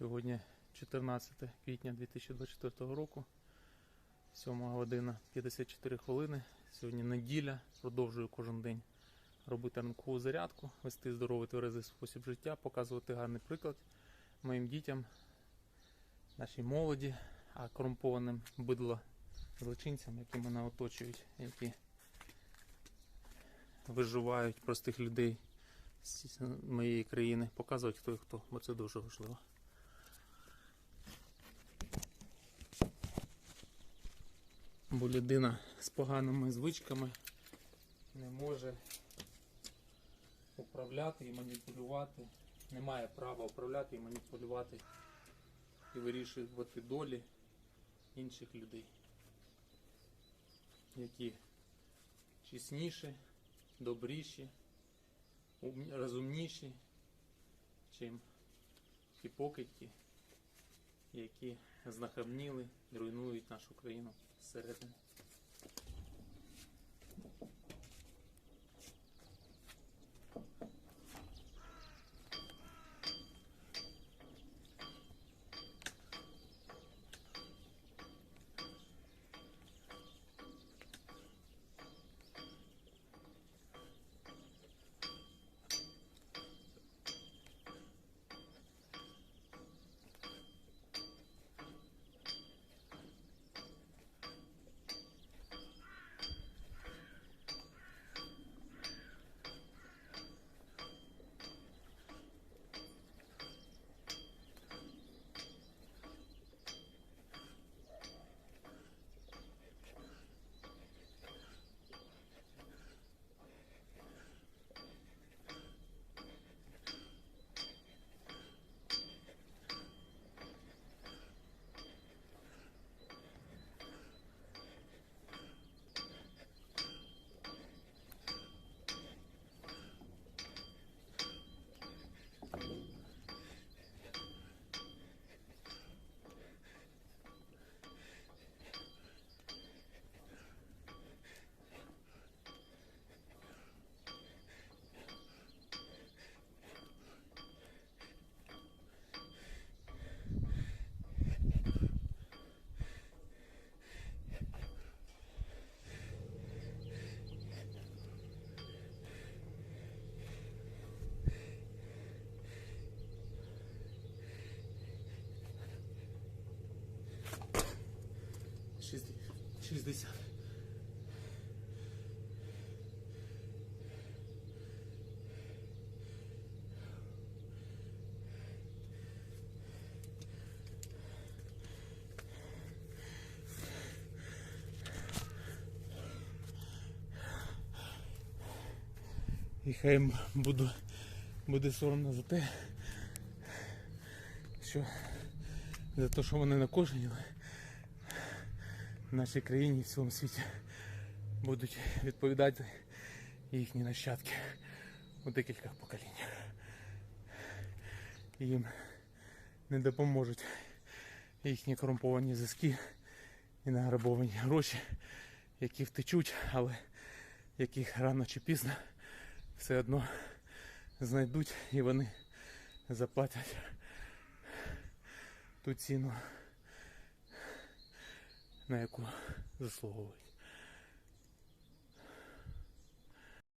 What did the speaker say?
Сьогодні 14 квітня 2024 року, 7 година 54 хвилини. Сьогодні неділя. Продовжую кожен день робити ранкову зарядку, вести здоровий тверезий спосіб життя, показувати гарний приклад моїм дітям, нашій молоді, а корумпованим бидло злочинцям, які мене оточують, які виживають простих людей з моєї країни, показувати хто і хто, бо це дуже важливо. Бо людина з поганими звичками не може управляти і маніпулювати, не має права управляти і маніпулювати і вирішувати долі інших людей, які чесніші, добріші, розумніші, чим ті покидьки, які знахабніли руйнують нашу країну Sergio. 60. І хай буду, буде соромно за те, що за те, що вони накожені в нашій країні і в цілому світі будуть відповідати їхні нащадки у декілька поколіннях. Їм не допоможуть їхні корумповані зв'язки і награбовані гроші, які втечуть, але яких рано чи пізно все одно знайдуть і вони заплатять ту ціну, на яку заслуговують.